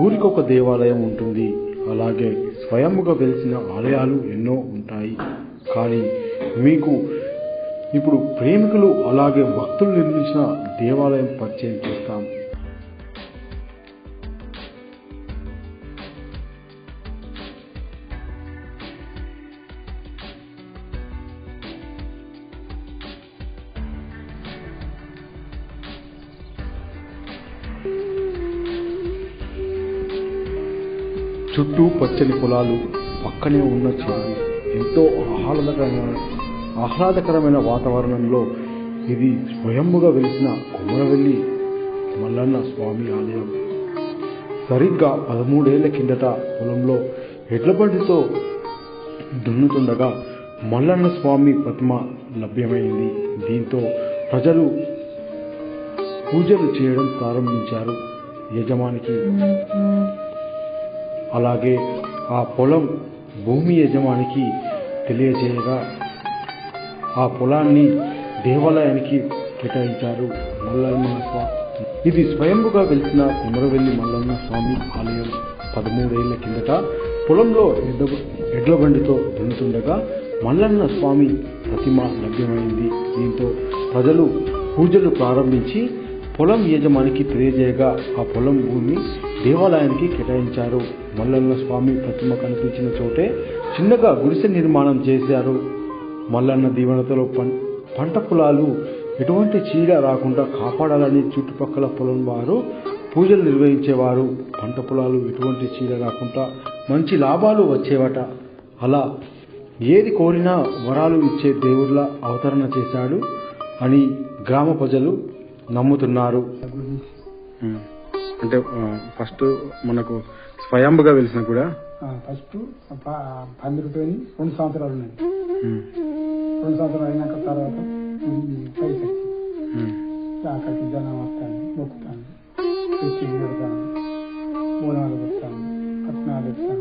ఊరికొక దేవాలయం ఉంటుంది. అలాగే స్వయంగా వెలిసిన ఆలయాలు ఎన్నో ఉంటాయి. కానీ మీకు ఇప్పుడు ప్రేమికులు అలాగే భక్తులు నిర్మించిన దేవాలయం పరిచయం చేస్తాం. చుట్టూ పచ్చని పొలాలు పక్కనే ఉన్న చెరువు ఎంతో ఆహ్లాదకరమైన ఆహ్లాదకరమైన వాతావరణంలో ఇది స్వయంగా వెలిసిన కొమరవెల్లి మల్లన్న స్వామి ఆలయం. సరిగ్గా పదమూడేళ్ళ కిందట పొలంలో ఎడ్లబండితో దున్నుతుండగా మల్లన్న స్వామి ప్రతిమ లభ్యమైంది. దీంతో ప్రజలు పూజలు చేయడం ప్రారంభించారు యజమానికి. అలాగే ఆ పొలం భూమి యజమానికి తెలియజేయగా ఆ పొలాన్ని దేవాలయానికి కేటాయించారు మల్లన్న స్వామి. ఇది స్వయంగా వెలిసిన కుమరవెల్లి మల్లన్న స్వామి ఆలయం. పదమూడేళ్ళ కిందట పొలంలో ఎడ్ల ఎడ్ల బండితో దున్నుతుండగా మల్లన్న స్వామి ప్రతిమ లభ్యమైంది. దీంతో ప్రజలు పూజలు ప్రారంభించి పొలం యజమానికి తెలియజేయగా ఆ పొలం భూమి దేవాలయానికి కేటాయించారు. మల్లన్న స్వామి ప్రతిమ కనిపించిన చోటే చిన్నగా గుడిసె నిర్మాణం చేశారు. మల్లన్న దీవెనతలో పం- పంట పొలాలు ఎటువంటి చీడ రాకుండా కాపాడాలని చుట్టుపక్కల పొలం వారు పూజలు నిర్వహించేవారు. పంట పొలాలు ఎటువంటి చీడ రాకుండా మంచి లాభాలు వచ్చేవట. అలా ఏది కోరినా వరాలు ఇచ్చే దేవుళ్ళ అవతరణ చేశాడు అని గ్రామ ప్రజలు నమ్ముతున్నారు. అంటే ఫస్ట్ మనకు స్వయంగా వెలిసిన కూడా? ఫస్ట్ పందిరితోని రెండు సంవత్సరాలు ఉన్నాయి. రెండు సంవత్సరాలు అయినాక తర్వాత పైకి అక్కడికి జనం వస్తాను మొక్కుతాను తెచ్చి పెడతాను బోనాలు పెడతాను కట్నాలు ఉంటాను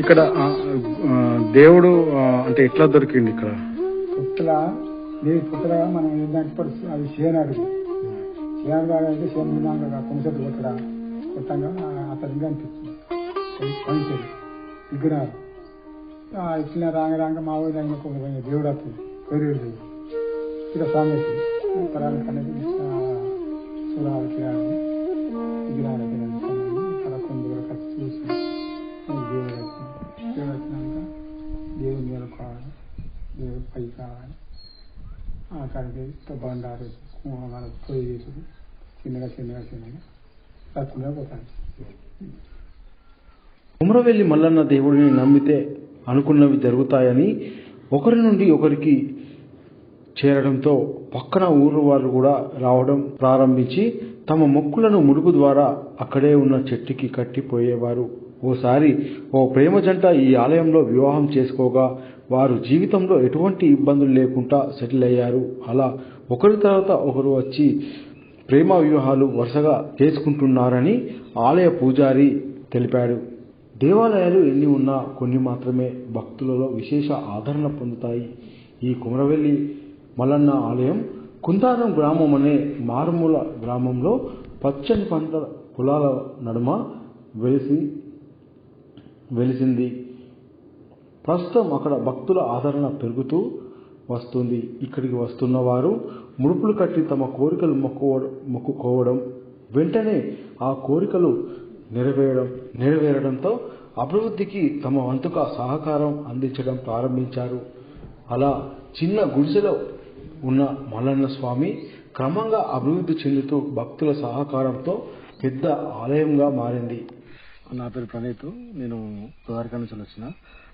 ఇక్కడ దేవుడు అంటే ఎట్లా దొరికింది ఇక్కడ? పుట్టల దేవి పుట్టల మనం ఏంటంటే అది చేనాడు చేనాడు అంటే చేనుగా కొనసెట్టు కొట్టడా కొట్టంగా అతనిగా అనిపించింది అది పనిచేది విగ్రహాలు. ఆ, ఇట్లా రాంగ రాంగ మా ఊరి ఆయన కొన్ని దేవుడు వస్తుంది కోరేడు దేవుడు ఇక్కడ స్వామి తరానికి అనేది సూరాలు కిరాలు విగ్రహాలు అక్కడ కొన్ని వరకు వచ్చి చూసి దేవుడు వచ్చింది దేవుడు వచ్చినాక దేవుని మీద కావాలి దేవుడు పై కావాలి ఆ కడిగి బండారు మన పూజ చేసుడు చిన్నగా చిన్నగా చిన్నగా తప్పకుండా పోతాను కుమరవెల్లి మల్లన్న దేవుడిని నమ్మితే అనుకున్నవి జరుగుతాయని ఒకరి నుండి ఒకరికి చేరడంతో పక్కన ఊరు వారు కూడా రావడం ప్రారంభించి తమ మొక్కులను ముడుపు ద్వారా అక్కడే ఉన్న చెట్టుకి కట్టిపోయేవారు ఓసారి ఓ ప్రేమ జంట ఈ ఆలయంలో వివాహం చేసుకోగా వారు జీవితంలో ఎటువంటి ఇబ్బందులు లేకుండా సెటిల్ అయ్యారు. అలా ఒకరి తర్వాత ఒకరు వచ్చి ప్రేమ వివాహాలు వరుసగా చేసుకుంటున్నారని ఆలయ పూజారి తెలిపాడు. దేవాలయాలు ఎన్ని ఉన్నా కొన్ని మాత్రమే భక్తులలో విశేష ఆదరణ పొందుతాయి. ఈ కుమరవెల్లి మల్లన్న ఆలయం కుందారం గ్రామం అనే మారుమూల గ్రామంలో పచ్చని పంట పొలాల నడుమ వెలిసి వెలిసింది. ప్రస్తుతం అక్కడ భక్తుల ఆదరణ పెరుగుతూ వస్తుంది. ఇక్కడికి వస్తున్న వారు ముడుపులు కట్టి తమ కోరికలు మొక్కుకోవడం మొక్కుకోవడం వెంటనే ఆ కోరికలు నెరవేరడం నెరవేరడంతో అభివృద్ధికి తమ వంతుగా సహకారం అందించడం ప్రారంభించారు. అలా చిన్న గుడిసెలో ఉన్న మల్లన్న స్వామి క్రమంగా అభివృద్ధి చెందుతూ భక్తుల సహకారంతో పెద్ద ఆలయంగా మారింది. నా పేరు ప్రణీత్. నేను ద్వారకా నుంచి వచ్చిన.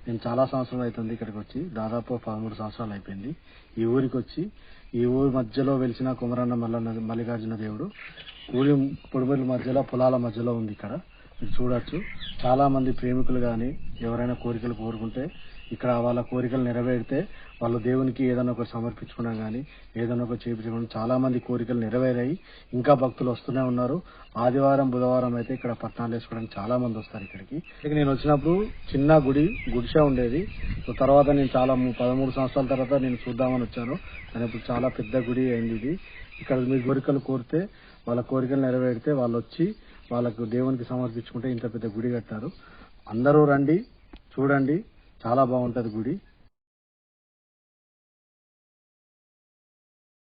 నేను చాలా సంవత్సరాలు అవుతుంది ఇక్కడికి వచ్చి. దాదాపు పదమూడు సంవత్సరాలు అయిపోయింది. ఈ ఊరికి వచ్చి ఈ ఊరి మధ్యలో వెలిసిన కుమరన్న మల్లన్న మల్లికార్జున దేవుడు. ఊరి పొడిమర్ల మధ్యలో పొలాల మధ్యలో ఉంది ఇక్కడ. మీరు చూడొచ్చు. చాలా మంది ప్రేమికులు కానీ ఎవరైనా కోరికలు కోరుకుంటే ఇక్కడ వాళ్ళ కోరికలు నెరవేరితే వాళ్ళు దేవునికి ఏదైనా ఒకటి సమర్పించుకున్నా కానీ ఏదైనా ఒకటి చేయించుకున్నా చాలా మంది కోరికలు నెరవేరాయి. ఇంకా భక్తులు వస్తూనే ఉన్నారు. ఆదివారం బుధవారం అయితే ఇక్కడ పట్టణాలు వేసుకోవడానికి చాలా మంది వస్తారు ఇక్కడికి. నేను వచ్చినప్పుడు చిన్న గుడి గుడిసె ఉండేది. సో తర్వాత నేను చాలా పదమూడు సంవత్సరాల తర్వాత నేను చూద్దామని వచ్చాను. కానీ ఇప్పుడు చాలా పెద్ద గుడి అయింది ఇది. ఇక్కడ మీ కోరికలు కోరితే వాళ్ళ కోరికలు నెరవేరితే వాళ్ళు వచ్చి వాళ్ళకు దేవునికి సమర్పించుకుంటే ఇంత పెద్ద గుడి కట్టారు. అందరూ రండి చూడండి. చాలా బాగుంటది గుడి.